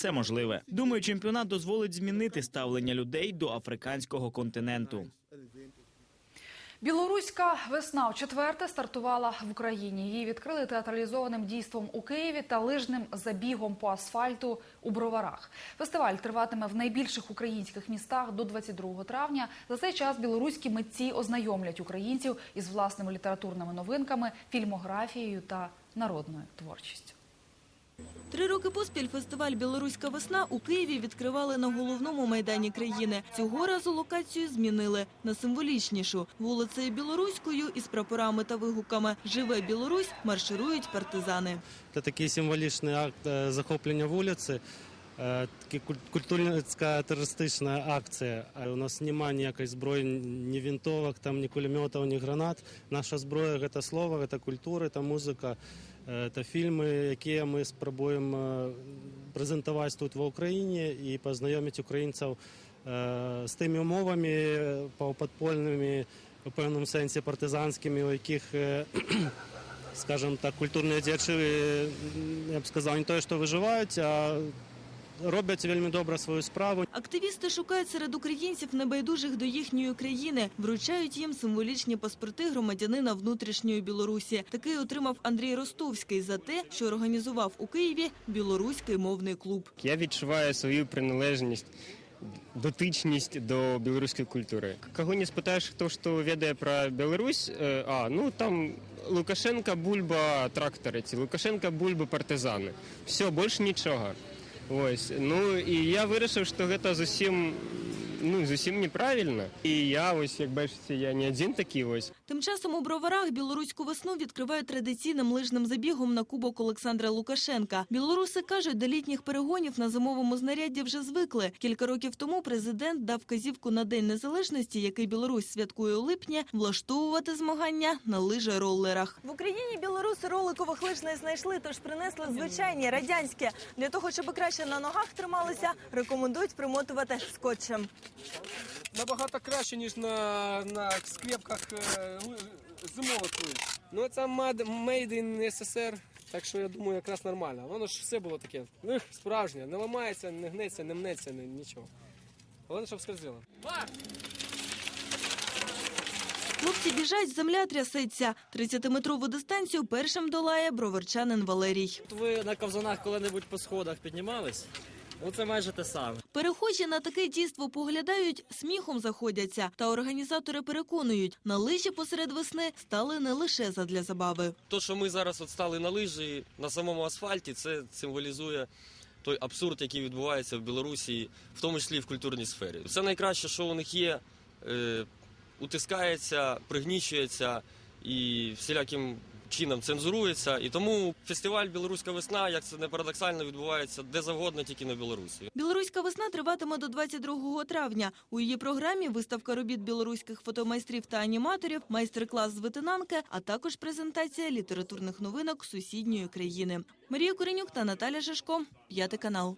Все можливе. Думаю, чемпіонат дозволить змінити ставлення людей до африканського континенту. Білоруська весна в четверте стартувала в Україні. Її відкрили театралізованим дійством у Києві та лижним забігом по асфальту у Броварах. Фестиваль триватиме в найбільших українських містах до 22 травня. За цей час білоруські митці ознайомлять українців із власними літературними новинками, фільмографією та народною творчістю. Три роки поспіль фестиваль Білоруська весна у Києві відкривали на головному майдані країни. Цього разу локацію змінили на символічнішу вулицею Білоруською із прапорами та вигуками Живе Білорусь марширують партизани. Це такий символічний акт е, захоплення вулиці. Э, культурніцкая тэрарыстычная акцыя у нас няма ніякай зброі не вінтовак там не кулямётаў не гранат. Наша зброя гэта слова гэта культура это музыка. Э, это фільмы якія мы спрабуем э, прэзентаваць тут ва ўкраіне і пазнаёміць украінцаў з тымі умовамі паўпадпольнымі у пэўным сэнсе партызанскімі у якіх скажем так культурныя дзечы я б сказал не тое што выжываюць а роблять вельми добре свою справу. Активісти шукають серед українців небайдужих до їхньої країни, вручають їм символічні паспорти громадянина внутрішньої Білорусі. Такий отримав Андрій Ростовський за те, що організував у Києві білоруський мовний клуб. Я відчуваю свою приналежність, дотичність до білоруської культури. Кого не спитаєш, хто що ведає про Білорусь, е, а ну там Лукашенка, Бульба, трактори, Лукашенка, Бульба, партизани. Все, більше нічого. Ось. Ну і я вирішив, що це зовсім ну зовсім неправильно. І я ось як бачите, я не один такий ось. Тим часом у броварах білоруську весну відкривають традиційним лижним забігом на кубок Олександра Лукашенка. Білоруси кажуть, до літніх перегонів на зимовому знарядді вже звикли. Кілька років тому президент дав казівку на День Незалежності, який Білорусь святкує у липні, влаштовувати змагання на лижероллерах. В Україні білоруси роликових лиж не знайшли, тож принесли звичайні радянські. Для того, щоб краще на ногах трималися, рекомендують примотувати скотчем. Набагато краще, ніж на, на скрепках е, зимових лиж. Ну це мад- made in SSR, так що я думаю, якраз нормально. Воно ж все було таке. Ех, справжнє, не ламається, не гнеться, не мнеться, ні- нічого. Головне, щоб скользило. Хлопці біжать, земля трясеться. 30-метрову дистанцію першим долає броварчанин Валерій. Ви на ковзанах коли-небудь по сходах піднімались? Ну, це майже те саме. Перехожі на таке дійство поглядають, сміхом заходяться. Та організатори переконують, на лижі посеред весни стали не лише задля забави. То, що ми зараз от стали на лижі на самому асфальті, це символізує той абсурд, який відбувається в Білорусі, в тому числі і в культурній сфері. Це найкраще, що у них є, е, утискається, пригнічується і всіляким чином цензурується. І тому фестиваль Білоруська весна, як це не парадоксально, відбувається де завгодно, тільки на Білорусі. Білоруська весна триватиме до 22 травня. У її програмі виставка робіт білоруських фотомайстрів та аніматорів, майстер-клас з витинанки, а також презентація літературних новинок сусідньої країни. Марія Коренюк та Наталя Жишко, п'ятий канал.